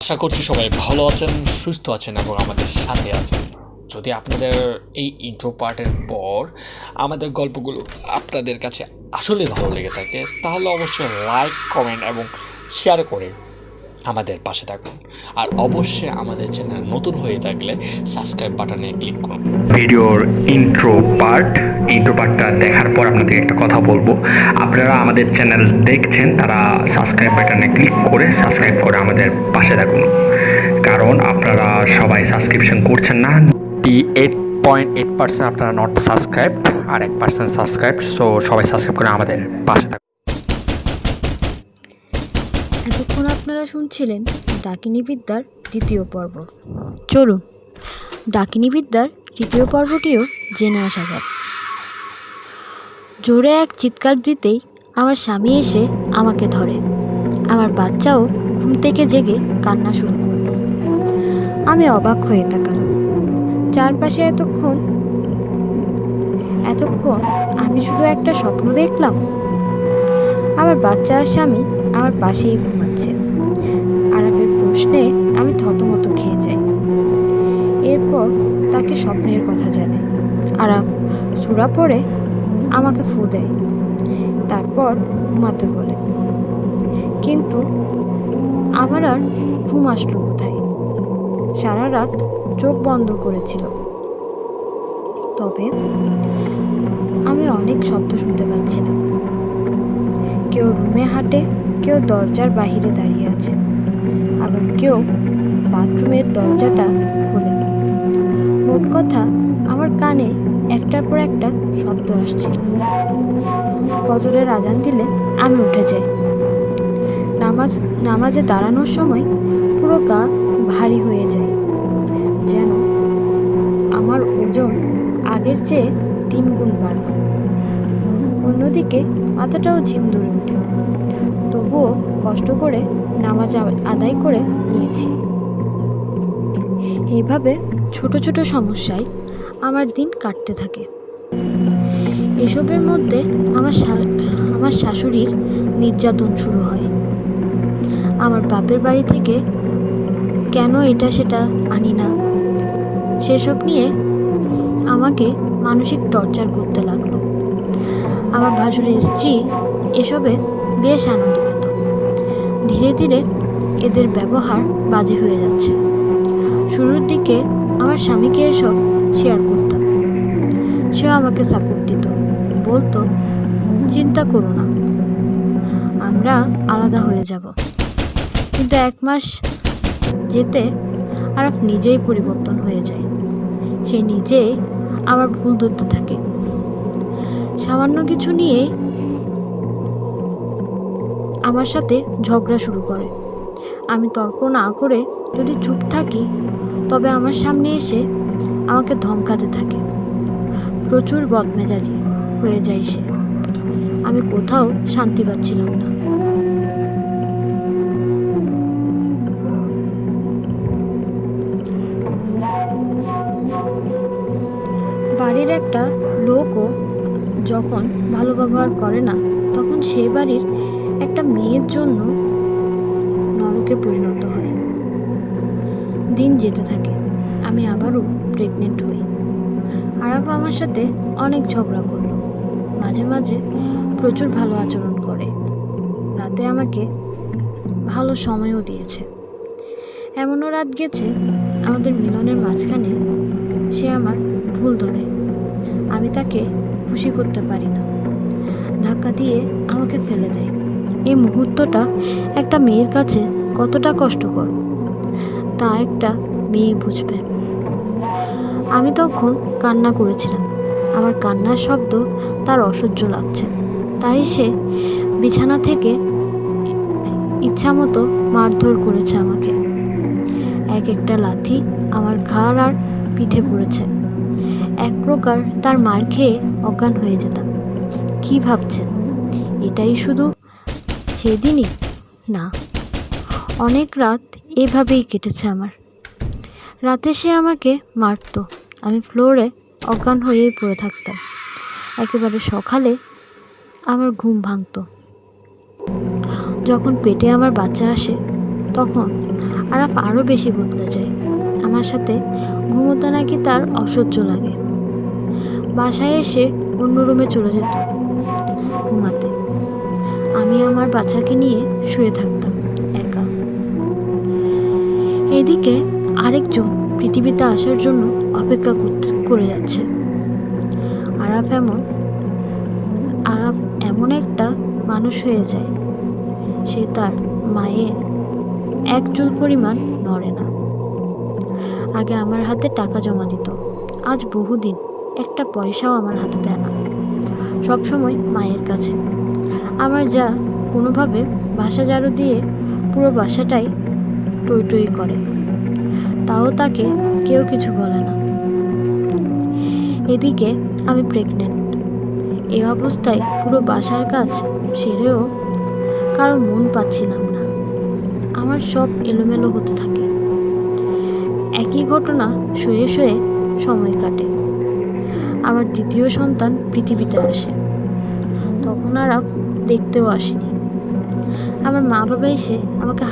আশা করছি সবাই ভালো আছেন, সুস্থ আছেন এবং আমাদের সাথে আছেন। যদি আপনাদের এই ইন্ট্রো পার্টের পর আমাদের গল্পগুলো আপনাদের কাছে আসলে ভালো লেগে থাকে, তাহলে অবশ্যই লাইক কমেন্ট এবং শেয়ার করে আমাদের পাশে থাকুন। আর অবশ্যই আমাদের চ্যানেল নতুন হয়ে থাকলে সাবস্ক্রাইব বাটনে ক্লিক করুন। ভিডিওর ইন্ট্রো পার্ট ইন্ট্রো পার্টটা দেখার পর আপনাদের একটা কথা বলব। আপনারা আমাদের চ্যানেল দেখছেন, তারা সাবস্ক্রাইব বাটনে ক্লিক করে সাবস্ক্রাইব করে আমাদের পাশে থাকুন। কারণ আপনারা সবাই সাবস্ক্রিপশন করছেন না। টি এইট পয়েন্ট এইট পার্সেন্ট আপনারা নট সাবস্ক্রাইব আর এক পার্সেন্ট সাবস্ক্রাইব সো সবাই সাবস্ক্রাইব করে আমাদের পাশে থাকুন। এতক্ষণ আপনারা শুনছিলেন ডাকিনী বিদ্যার দ্বিতীয় পর্ব। চলুন, ডাকিনী বিদ্যার তৃতীয় পর্বটিও জেনে আসা যাক। জোরে এক চিৎকার দিতেই আমার স্বামী এসে আমাকে ধরে। আমার বাচ্চাও ঘুম থেকে জেগে কান্না শুরু করল। আমি অবাক হয়ে তাকালাম। চারপাশে এতক্ষণ এতক্ষণ আমি শুধু একটা স্বপ্ন দেখলাম? আমার বাচ্চা আর স্বামী আমার পাশেই ঘুমাচ্ছে। আরাফের প্রশ্নে আমি থতমত খেয়ে যাই। এরপর তাকে স্বপ্নের কথা জানাই। আরাফ সুরা পড়ে, আমাকে ফু দেয়। তারপর ঘুমাতে বলে। কিন্তু আমার আর ঘুম আসলো কোথায়? সারা রাত চোখ বন্ধ করেছিল। তবে আমি অনেক শব্দ শুনতে পাচ্ছিলাম কেউ রুমে হাঁটে কেউ দরজার বাহিরে দাঁড়িয়ে আছে। আবার কেউ বাথরুমের দরজাটা খোলে। মোট কথা, আমার কানে একটার পর একটা শব্দ আসছিল ফজরের আজান দিলে আমি উঠে যাই। নামাজ, নামাজে দাঁড়ানোর সময় পুরো গা ভারী হয়ে যায়। যেন আমার ওজন আগের চেয়ে তিন গুণ বাড়ল। অন্যদিকে মাথাটাও ঝিম ধরে ওঠে তবুও কষ্ট করে নামাজ আদায় করে নিয়েছি। এইভাবে ছোট ছোট সমস্যায় আমার দিন কাটতে থাকে। এসবের মধ্যে আমার আমার শাশুড়ির নির্যাতন শুরু হয়। আমার বাপের বাড়ি থেকে কেন এটা সেটা আনি না? সেসব নিয়ে আমাকে মানসিক টর্চার করতে লাগল। আমার ভাসুরের স্ত্রী এসবে বেশ আনন্দ ধীরে ধীরে এদের ব্যবহার বাজে হয়ে যাচ্ছে। শুরুর দিকে আমার স্বামীকে এসব শেয়ার করতাম। সেও আমাকে সাপোর্ট দিত। বলতো, চিন্তা করো না, আমরা আলাদা হয়ে যাব। কিন্তু এক মাস যেতে আরফ নিজেই পরিবর্তন হয়ে যায়। সে নিজেই আমার ভুল ধরতে থাকে। সামান্য কিছু নিয়ে আমার সাথে ঝগড়া শুরু করে। আমি তর্ক না করে যদি চুপ থাকি, তবে আমার সামনে এসে আমাকে ধমকাতে থাকে। প্রচুর বদমেজাজি হয়ে যায় সে। আমি কোথাও শান্তি পাচ্ছিলাম না। বাড়ির একটা লোকও যখন ভালো ব্যবহার করে না, তখন সে বাড়ির একটা মেয়ের জন্য নরকে পরিণত হয়। দিন যেতে থাকে, আমি আবারও প্রেগনেন্ট হই। আরাফ আমার সাথে অনেক ঝগড়া করল। মাঝে মাঝে প্রচুর ভালো আচরণ করে। রাতে আমাকে ভালো সময়ও দিয়েছে। এমনও রাত গেছে, আমাদের মিলনের মাঝখানে সে আমার ভুল ধরে। আমি তাকে খুশি করতে পারি না। ধাক্কা দিয়ে আমাকে ফেলে দেয়। এই মুহূর্তটা একটা মেয়ের কাছে কতটা কষ্টকর, তা একটা মেয়ে বুঝবে। আমি তখন কান্না করেছিলাম। আমার কান্নার শব্দ তার অসহ্য লাগছে। তাই সে বিছানা থেকে ইচ্ছামতো মারধর করেছে আমাকে। এক একটা লাথি আমার ঘাড় আর পিঠে পড়েছে। এক প্রকার তার মার খেয়ে অজ্ঞান হয়ে যেতাম। কি ভাবছেন? এটাই শুধু সেদিনই? না, অনেক রাত এভাবেই কেটেছে আমার। রাতে সে আমাকে মারতো। আমি ফ্লোরে অজ্ঞান হয়েই পড়ে থাকতাম। একেবারে সকালে আমার ঘুম ভাঙতো। যখন পেটে আমার বাচ্চা আসে, তখন আরাফ আরও বেশি বদলে যায়। আমার সাথে ঘুমোতে নাকি তার অসহ্য লাগে। বাসায় এসে অন্য রুমে চলে যেত। ঘুমাতে। আমি আমার বাচ্চাকে নিয়ে শুয়ে থাকতাম, একা। এদিকে আরেকজন পৃথিবীতে আসার জন্য অপেক্ষা করে যাচ্ছে। আরাফ এমন আরাফ এমন একটা মানুষ হয়ে যায়, সে তার মায়ের এক চুল পরিমাণ নড়ে না। আগে আমার হাতে টাকা জমা দিত, আজ বহুদিন একটা পয়সাও আমার হাতে দেয় না। সবসময় মায়ের কাছে আমার যা কোনোভাবে বাসা ঝাড়ু দিয়ে পুরো বাসাটাই টই করে। তাও তাকে কেউ কিছু বলে না। এদিকে আমি প্রেগনেন্ট এই অবস্থায় পুরো বাসার কাজ সেরেও কারও মন পাচ্ছিলাম না। আমার সব এলোমেলো হতে থাকে। একই ঘটনা শুয়ে শুয়ে সময় কাটে। আমার দ্বিতীয় সন্তান পৃথিবীতে আসে। তখন আর দেখতেও আসেনি। আমার মা বাবা এসে আমাকে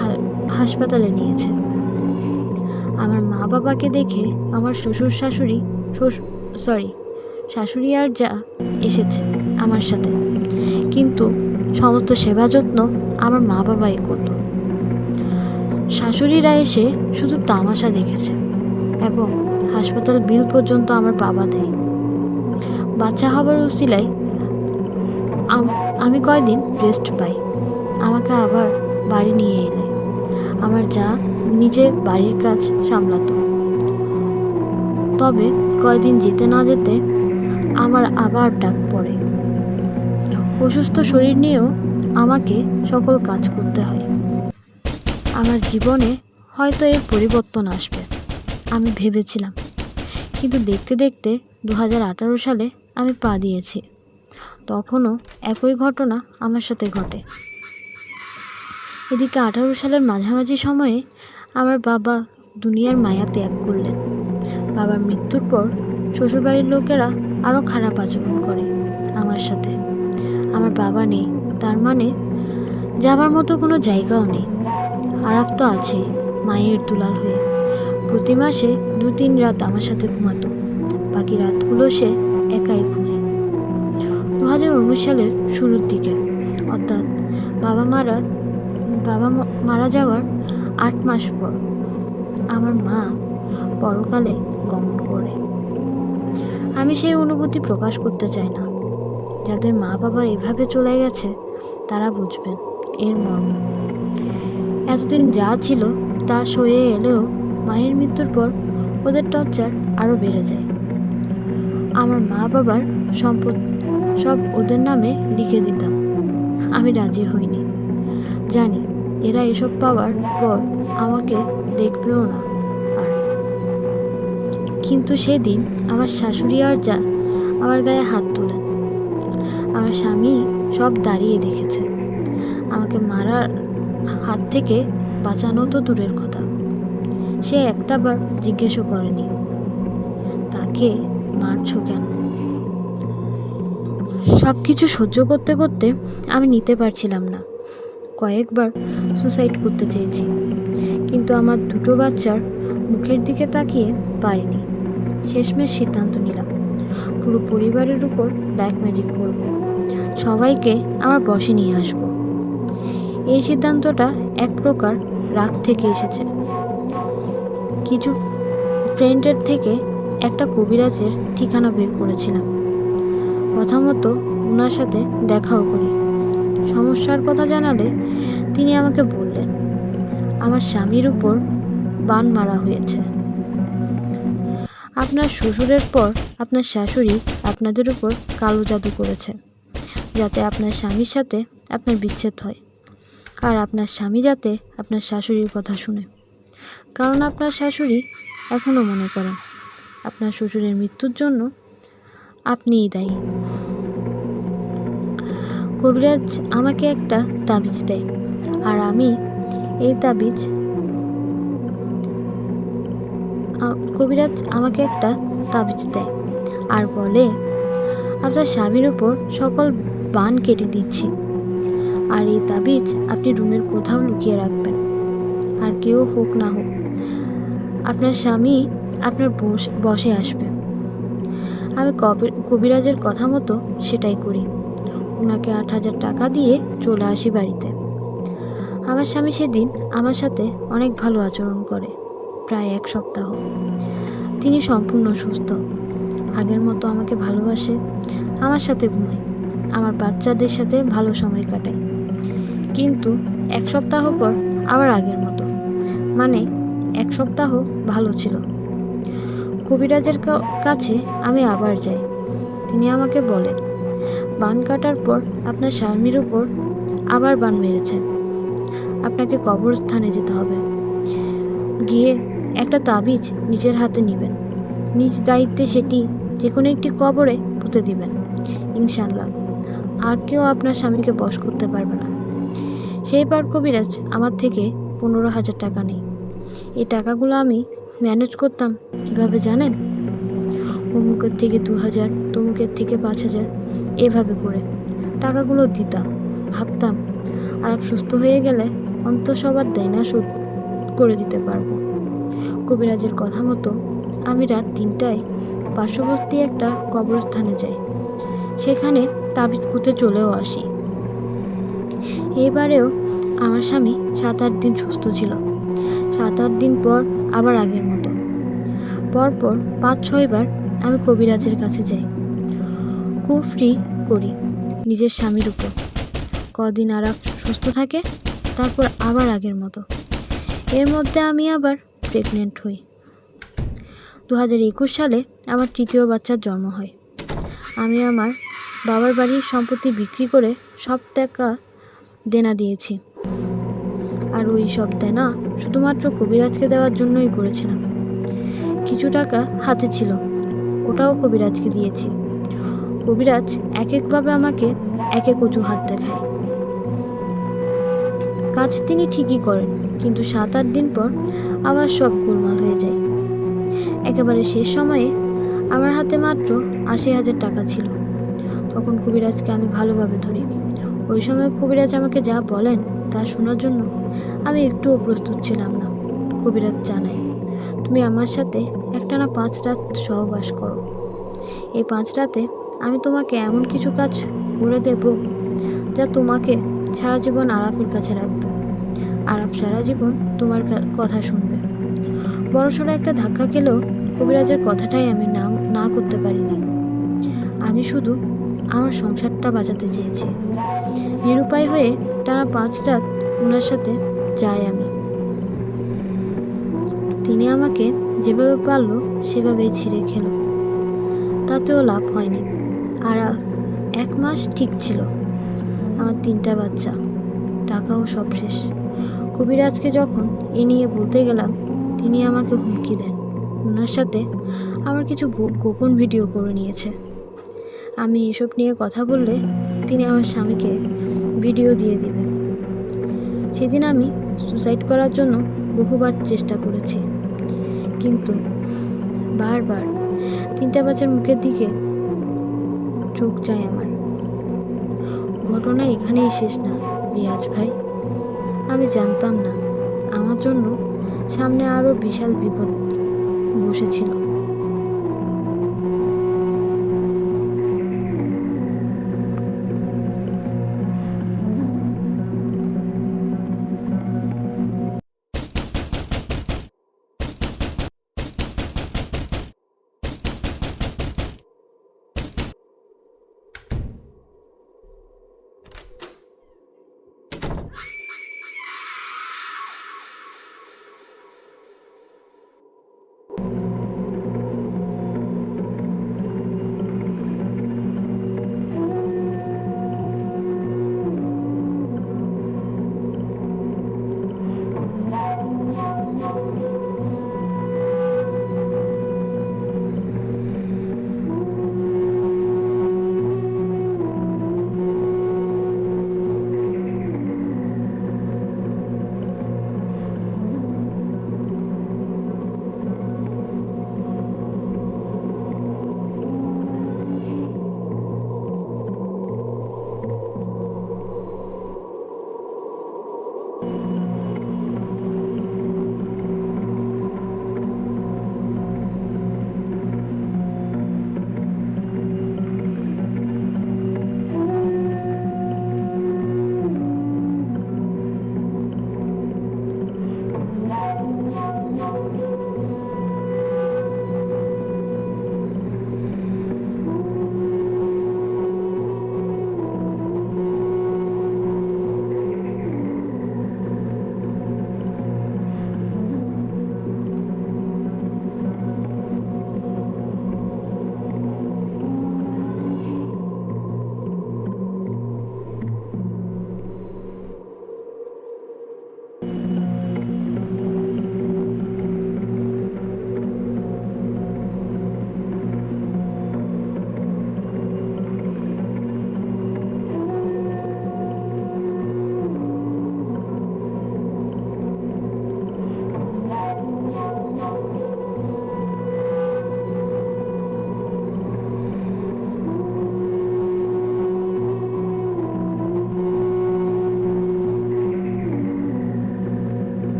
হাসপাতালে নিয়েছে। আমার মা বাবাকে দেখে আমার শ্বশুর শাশুড়ি সরি শাশুড়ি আর যা এসেছে আমার সাথে। কিন্তু সমস্ত সেবা যত্ন আমার মা বাবাই করল। শাশুড়িরা এসে শুধু তামাশা দেখেছে এবং হাসপাতাল বিল পর্যন্ত আমার বাবা দেয় বাচ্চা হবার উসিলায় আম- কয়দিন রেস্ট পাই। আমাকে আবার বাড়ি নিয়ে এলে। আমার যা নিজের বাড়ির কাজ সামলাতো। তবে কয়দিন যেতে না যেতে আমার আবার ডাক পড়ে। অসুস্থ শরীর নিয়েও আমাকে সকল কাজ করতে হয়। আমার জীবনে হয়তো এর পরিবর্তন আসবে, আমি ভেবেছিলাম। কিন্তু দেখতে দেখতে দু হাজার আঠারো সালে আমি পা দিয়েছি। তখনও একই ঘটনা আমার সাথে ঘটে। এদিকে আঠারো সালের মাঝামাঝি সময়ে আমার বাবা দুনিয়ার মায়া ত্যাগ করলেন। বাবার মৃত্যুর পর শ্বশুরবাড়ির লোকেরা আরও খারাপ আচরণ করে আমার সাথে। আমার বাবা নেই, তার মানে যাবার মতো কোনো জায়গাও নেই। আরাফ তো আছে, মায়ের দুলাল হয়ে। প্রতি মাসে দু তিন রাত আমার সাথে ঘুমাতো। বাকি রাতগুলো সে একাই উনিশ সালের শুরুর দিকে। অর্থাৎ বাবা মারার বাবা মারা যাওয়ার আট মাস পর আমার মা পরকালে গমন করে। আমি সেই অনুভূতি প্রকাশ করতে চাই না। যাদের মা বাবা এভাবে চলে গেছে, তারা বুঝবেন, এর মর্ম। এতদিন যা ছিল, তা সয়ে এলেও মায়ের মৃত্যুর পর ওদের টর্চার আরও বেড়ে যায়। আমার মা বাবার সম্পদ সব ওদের নামে লিখে দিতাম। আমি রাজি হইনি। জানি, এরা এসব পাওয়ার পর আমাকে দেখবেও না আর। কিন্তু সেদিন আমার শাশুড়ি আর যা, আমার গায়ে হাত তোলেন। আমার স্বামী সব দাঁড়িয়ে দেখেছে। আমাকে মারার হাত থেকে বাঁচানো তো দূরের কথা। সে একটাবার জিজ্ঞেসও করেনি। তাকে মারছো কেন? সব কিছু সহ্য করতে করতে আমি নিতে পারছিলাম না। কয়েকবার সুসাইড করতে চেয়েছি। কিন্তু আমার দুটো বাচ্চার মুখের দিকে তাকিয়ে পারিনি। শেষমেশ সিদ্ধান্ত নিলাম, পুরো পরিবারের উপর ব্ল্যাক ম্যাজিক করব। সবাইকে আমার বসে নিয়ে আসব। এই সিদ্ধান্তটা এক প্রকার রাগ থেকে এসেছে। কিছু ফ্রেন্ডের থেকে একটা কবিরাজের ঠিকানা বের করেছিলাম। কথা মতো ওনার সাথে দেখাও করি। সমস্যার কথা জানালে তিনি আমাকে বললেন, আমার স্বামীর উপর বান মারা হয়েছে। আপনার শ্বশুরের পর আপনার শাশুড়ি আপনাদের উপর কালো জাদু করেছে, যাতে আপনার স্বামীর সাথে আপনার বিচ্ছেদ হয় আর আপনার স্বামী যাতে আপনার শাশুড়ির কথা শুনে। কারণ আপনার শাশুড়ি এখনও মনে করেন, আপনার শ্বশুরের মৃত্যুর জন্য আপনিই দায়ী। কবিরাজ আমাকে একটা তাবিজ দেয়, আর আমি এই তাবিজ কবিরাজ আমাকে একটা তাবিজ দেয়, আর বলে আপনার স্বামীর উপর সকল বান কেটে দিচ্ছি, আর এই তাবিজ আপনি রুমের কোথাও লুকিয়ে রাখবেন, আর কেউ হোক না হোক, আপনার স্বামী আপনার বস- আসবে। আমি কবি- কবিরাজের কথা মতো সেটাই করি। ওনাকে আট হাজার টাকা দিয়ে চলে আসি বাড়িতে। আমার স্বামী সেদিন আমার সাথে অনেক ভালো আচরণ করে, প্রায় এক সপ্তাহ। তিনি সম্পূর্ণ সুস্থ। আগের মতো আমাকে ভালোবাসে, আমার সাথে ঘুমায় আমার বাচ্চাদের সাথে ভালো সময় কাটায়। কিন্তু এক সপ্তাহ পর আবার আগের মতো মানে এক সপ্তাহ ভালো ছিল। কবিরাজের কাছে আমি আবার যাই, তিনি আমাকে বলেন বান কাটার পর আপনার স্বামীর উপর আবার বান মেরেছে। আপনাকে কবরস্থানে যেতে হবে। গিয়ে একটা তাবিজ নিজের হাতে নেবেন। নিজ দায়িত্বে সেটি যে কোনো একটি কবরে পুঁতে দিবেন। ইনশাল্লাহ আর কেউ আপনার স্বামীকে বশ করতে পারবে না। সেই বার কবিরাজ আমার থেকে পনেরো হাজার টাকা নেই। এই টাকাগুলো আমি ম্যানেজ করতাম কীভাবে জানেন? অমুকের থেকে দু হাজার, তমুকের থেকে পাঁচ হাজার। এভাবে করে। টাকাগুলো দিতাম, ভাবতাম আর সুস্থ হয়ে গেলে অন্ত সবার দেয় না শোধ করে দিতে পারব। কবিরাজের কথা মতো আমি রাত তিনটায় পার্শ্ববর্তী একটা কবরস্থানে যাই। সেখানে তাবিজ পুঁতে চলেও আসি। এবারেও আমার স্বামী সাত আট দিন সুস্থ ছিল। সাত আট দিন পর আবার আগের মতো। পরপর পাঁচ ছয়বার আমি কবিরাজের কাছে যাই। কুফরি করি নিজের স্বামীর উপর। কদিন আর সুস্থ থাকে, তারপর আবার আগের মতো। এর মধ্যে আমি আবার প্রেগনেন্ট হই। দু হাজার একুশ সালে আমার তৃতীয় বাচ্চার জন্ম হয়। আমি আমার বাবার বাড়ির সম্পত্তি বিক্রি করে সব টাকা দেনা দিয়েছি। আর ওই সব দেনা শুধুমাত্র কবিরাজকে দেওয়ার জন্যই করেছিলাম। কিছু টাকা হাতে ছিল, ওটাও কবিরাজকে দিয়েছি। কবিরাজ এক একভাবে আমাকে এক এক অজুহাত দেখায়। কাজ তিনি ঠিকই করেন, কিন্তু সাত আট দিন পর আবার সব গোলমাল হয়ে যায়। একেবারে শেষ সময়ে আমার হাতে মাত্র আশি হাজার টাকা ছিল। তখন কবিরাজকে আমি ভালোভাবে ধরি। ওই সময় কবিরাজ আমাকে যা বলেন তা শোনার জন্য আমি একটুও প্রস্তুত ছিলাম না। কবিরাজ জানায়, তুমি আমার সাথে একটানা পাঁচ রাত সহবাস করো। এই পাঁচ রাতে আমি তোমাকে এমন কিছু কাজ করে দেব যা তোমাকে সারা জীবন আরাফের কাছে রাখবে। আরাফ সারা জীবন তোমার কথা শুনবে। বড়সড় একটা ধাক্কা খেলেও কবিরাজের কথাটাই আমি না না করতে পারিনি। আমি শুধু আমার সংসারটা বাঁচাতে চেয়েছি। নিরুপায় হয়ে টানা পাঁচ রাত ওনার সাথে যাই আমি। তিনি আমাকে যেভাবে পারল সেভাবেই ছিঁড়ে খেলো। তাতেও লাভ হয়নি। আর এক মাস ঠিক ছিল। আমার তিনটা বাচ্চা, টাকাও সব শেষ। কবিরাজকে যখন এ নিয়ে বলতে গেলাম, তিনি আমাকে হুমকি দেন। ওনার সাথে আমার কিছু গোপন ভিডিও করে নিয়েছে। আমি এসব নিয়ে কথা বললে তিনি আমার স্বামীকে ভিডিও দিয়ে দিবেন। সেদিন আমি সুসাইড করার জন্য বহুবার চেষ্টা করেছি। কিন্তু বারবার তিনটা বাচ্চার মুখের দিকে চোখ যায় আমার। ঘটনা এখানেই শেষ না, রিয়াজ ভাই। আমি জানতাম না। আমার জন্য সামনে আরও বিশাল বিপদ বসেছিল।